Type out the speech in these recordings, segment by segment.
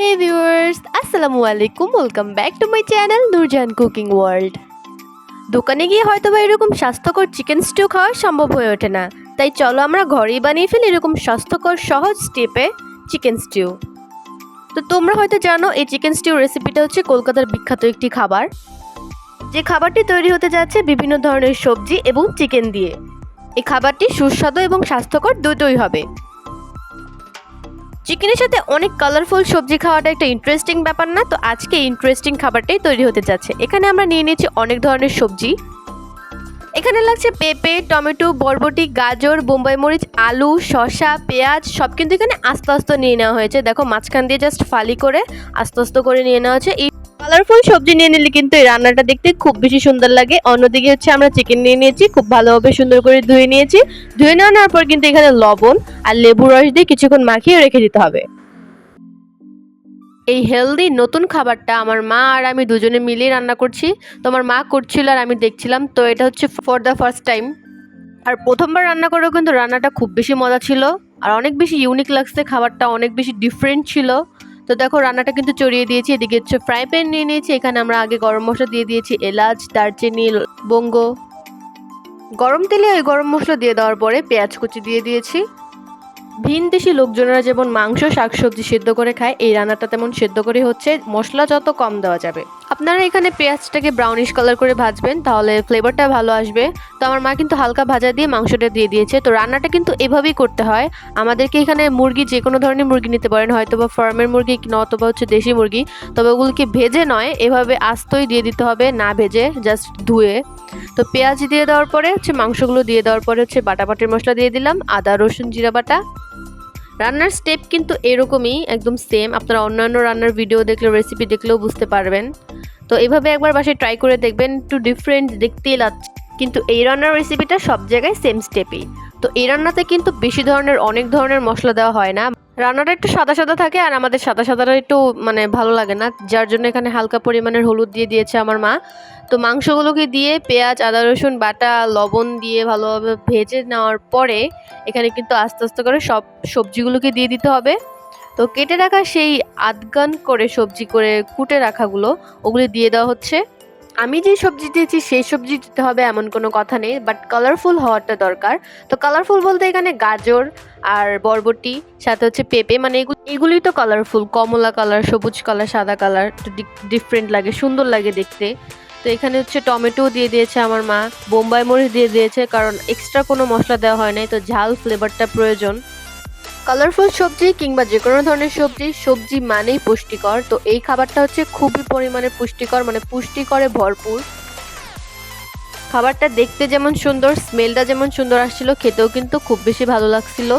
হে viewers আসসালামু আলাইকুম welcome back to my channel Noorjahan cooking world দোকানে গিয়ে হয়তো বা এরকম স্বাস্থ্যকর চিকেন স্টিউ খাওয়া সম্ভব হয়ে ওঠে না। তাই চলো আমরা ঘরেই বানিয়ে ফেলি এরকম স্বাস্থ্যকর, সহজ স্টেপে চিকেন স্টিউ তো তোমরা হয়তো জানো, এই চিকেন স্টিউ রেসিপিটা হচ্ছে কলকাতার বিখ্যাত একটি খাবার। যে খাবারটি তৈরি হতে যাচ্ছে বিভিন্ন ধরনের সবজি এবং চিকেন দিয়ে। এই খাবারটি সুস্বাদু এবং স্বাস্থ্যকর দুটোই হবে। চিকেনের সাথে অনেক কালারফুল সবজি খাওয়াটা একটা ইন্টারেস্টিং ব্যাপার না? তো আজকে ইন্টারেস্টিং খাবারটাই তৈরি হতে যাচ্ছে। এখানে আমরা নিয়ে নিয়েছি অনেক ধরনের সবজি। এখানে লাগছে পেঁপে, টমেটো, বরবটি, গাজর, বোম্বাই মরিচ, আলু, শসা, পেঁয়াজ, সব কিন্তু এখানে আস্তে আস্তে নিয়ে নেওয়া হয়েছে। দেখো, মাঝখান দিয়ে জাস্ট ফালি করে আস্তে আস্তে করে নিয়ে নেওয়া হয়েছে। এই কালারফুল সবজি নিয়ে নিলে কিন্তু এই রান্নাটা দেখতে খুব বেশি সুন্দর লাগে। অন্যদিকে হচ্ছে আমরা চিকেন নিয়ে নিয়েছি, খুব ভালোভাবে সুন্দর করে ধুয়ে নিয়েছি। ধুয়ে নেওয়ার পর কিন্তু এখানে লবণ আর লেবু রস দিয়ে কিছুক্ষণ মাখিয়ে রেখে দিতে হবে। এই হেলদি নতুন খাবারটা আমার মা আর আমি দুজনে মিলিয়ে রান্না করছি। তো আমার মা করছিল আর আমি দেখছিলাম, তো এটা হচ্ছে ফর দ্য ফার্স্ট টাইম আর প্রথমবার রান্না করেও কিন্তু রান্নাটা খুব বেশি মজা ছিল। আর অনেক বেশি ইউনিক লাগছে, খাবারটা অনেক বেশি ডিফারেন্ট ছিল। তো দেখো, রান্নাটা কিন্তু চড়িয়ে দিয়েছি। এদিকে হচ্ছে ফ্রাই প্যান নিয়ে নিয়েছি। এখানে আমরা আগে গরম মশলা দিয়ে দিয়েছি এলাচ, দারচিনি বঙ্গ। গরম তেলে ওই গরম মশলা দিয়ে দেওয়ার পরে পেঁয়াজ কুচি দিয়ে দিয়েছি। ভিন দেশি লোকজনেরা যেমন মাংস, শাকসবজি সেদ্ধ করে খায়, এই রান্নাটা তেমন সেদ্ধ করে হচ্ছে। মশলা যত কম দেওয়া যাবে। আপনারা এখানে পেঁয়াজটাকে ব্রাউনিশ কালার করে ভাজবেন, তাহলে ফ্লেভারটা ভালো আসবে। তো আমার মা কিন্তু হালকা ভাজা দিয়ে মাংসটা দিয়ে দিয়েছে। তো রান্নাটা কিন্তু এভাবেই করতে হয়। আমাদেরকে এখানে মুরগি যে কোনো ধরনের মুরগি নিতে পারেন হয়তো বা ফার্মের মুরগি নতবা হচ্ছে দেশি মুরগি। তবে ওগুলোকে ভেজে নয়, এভাবে আস্তই দিয়ে দিতে হবে, না ভেজে জাস্ট ধুয়ে। তো পেঁয়াজ দিয়ে দেওয়ার পরে হচ্ছে মাংসগুলো দিয়ে দেওয়ার পরে হচ্ছে বাটা বাটির মশলা দিয়ে দিলাম, আদা, রসুন, জিরা বাটা। রান্নার স্টেপ কিন্তু এরকমই, একদম সেম আপনারা অন্যান্য রান্নার ভিডিও দেখলে রেসিপি দেখলেও বুঝতে পারবেন। তো এইভাবে একবার বাসায় ট্রাই করে দেখবেন একটু ডিফারেন্ট দেখতেই লাগছে। কিন্তু এই রান্নার রেসিপিটা সব জায়গায় সেম স্টেপই তো এই রান্নাতে কিন্তু বেশি ধরনের, অনেক ধরনের মশলা দেওয়া হয় না। রান্নাটা একটু সাদা সাদা থাকে আর আমাদের সাদা সাদাটা একটু মানে ভালো লাগে না। যার জন্য এখানে হালকা পরিমাণের হলুদ দিয়ে দিয়েছে আমার মা। তো মাংসগুলোকে দিয়ে পেঁয়াজ, আদা, রসুন, বাটা, লবণ দিয়ে ভালোভাবে ভেজে নেওয়ার পরে এখানে কিন্তু আস্তে আস্তে করে সব সবজিগুলোকে দিয়ে দিতে হবে। তো কেটে রাখা সেই আধগান করে সবজি করে কুটে রাখাগুলো, ওগুলি দিয়ে দেওয়া হচ্ছে। আমি যে সবজি দিয়েছি, সেই সবজি দিতে হবে এমন কোনো কথা নেই বাট কালারফুল হওয়াটা দরকার। তো কালারফুল বলতে এখানে গাজর আর বরবটি, সাথে হচ্ছে পেঁপে মানে এগুলো এগুলোই তো কালারফুল কমলা কালার সবুজ কালার সাদা কালার ডিফারেন্ট লাগে, সুন্দর লাগে দেখতে। তো এখানে হচ্ছে টমেটো দিয়ে দিয়েছে আমার মা, বোম্বাই মরিচ দিয়ে দিয়েছে, কারণ এক্সট্রা কোনো মশলা দেওয়া হয় নাই, তো ঝাল ফ্লেভারটা প্রয়োজন। কালারফুল সবজি কিংবা যে কোনো ধরনের সবজি সবজি মানেই পুষ্টিকর। তো এই খাবারটা হচ্ছে খুবই পরিমাণে পুষ্টিকর মানে পুষ্টিকরে ভরপুর। খাবারটা দেখতে যেমন সুন্দর স্মেলটা যেমন সুন্দর আসছিল, খেতেও কিন্তু খুব বেশি ভালো লাগছিল।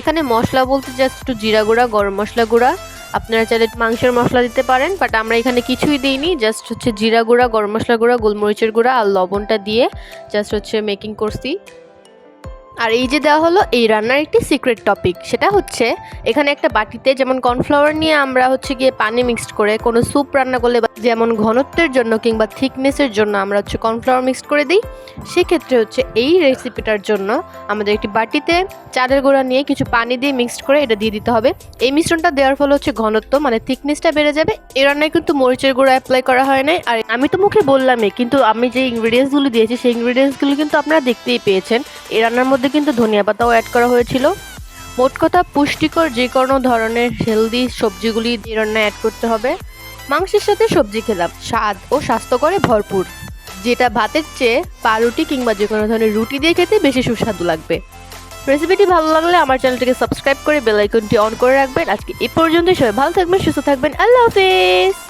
এখানে মশলা বলতে জাস্ট একটু জিরা গুঁড়া, গরম মশলা গুঁড়া। আপনারা চাইলে মাংসের মশলা দিতে পারেন বাট আমরা এখানে কিছুই দিইনি জাস্ট হচ্ছে জিরা গুঁড়া, গরম মশলা গুঁড়া, গোলমরিচের গুঁড়া আর লবণটা দিয়ে জাস্ট হচ্ছে মেকিং করছি। আর এই যে দেওয়া হলো, এই রান্নার একটি সিক্রেট টপিক সেটা হচ্ছে, এখানে একটা বাটিতে যেমন কর্নফ্লাওয়ার নিয়ে আমরা হচ্ছে গিয়ে পানি মিক্সড করে কোনো স্যুপ রান্না করলে যেমন ঘনত্বের জন্য কিংবা থিকনেসের জন্য আমরা হচ্ছে কর্নফ্লাওয়ার মিক্সড করে দিই, সেক্ষেত্রে হচ্ছে এই রেসিপিটার জন্য আমাদের একটি বাটিতে চালের গুঁড়া নিয়ে কিছু পানি দিয়ে মিক্সড করে এটা দিয়ে দিতে হবে। এই মিশ্রণটা দেওয়ার ফলে হচ্ছে ঘনত্ব মানে থিকনেসটা বেড়ে যাবে। এই রান্নায় কিন্তু মরিচের গুঁড়া অ্যাপ্লাই করা হয় নাই। আর আমি তো মুখে বললামই, কিন্তু আমি যে ইনগ্রিডিয়েন্টসগুলো দিয়েছি, সেই ইনগ্রিডিয়েন্টসগুলো কিন্তু আপনারা দেখতেই পেয়েছেন। এই রান্নার মধ্যে কিন্তু ধনিয়া পাতাও অ্যাড করা হয়েছিল। মোট কথা পুষ্টিকর যে কোনো ধরনের হেলদি সবজিগুলি এই রান্নায় অ্যাড করতে হবে। মাংসের সাথে সবজি খেলাম, স্বাদ ও স্বাস্থ্যকরে ভরপুর। যেটা ভাতের চেয়ে পাউরুটি কিংবা যে কোনো ধরনের রুটি দিয়ে খেতে বেশি সুস্বাদু লাগবে। রেসিপিটি ভালো লাগলে আমার চ্যানেলটিকে সাবস্ক্রাইব করে বেল আইকনটি অন করে রাখবেন। আজকে এই পর্যন্তই, সবাই ভালো থাকবেন, সুস্থ থাকবেন। আল্লাহ হাফেজ!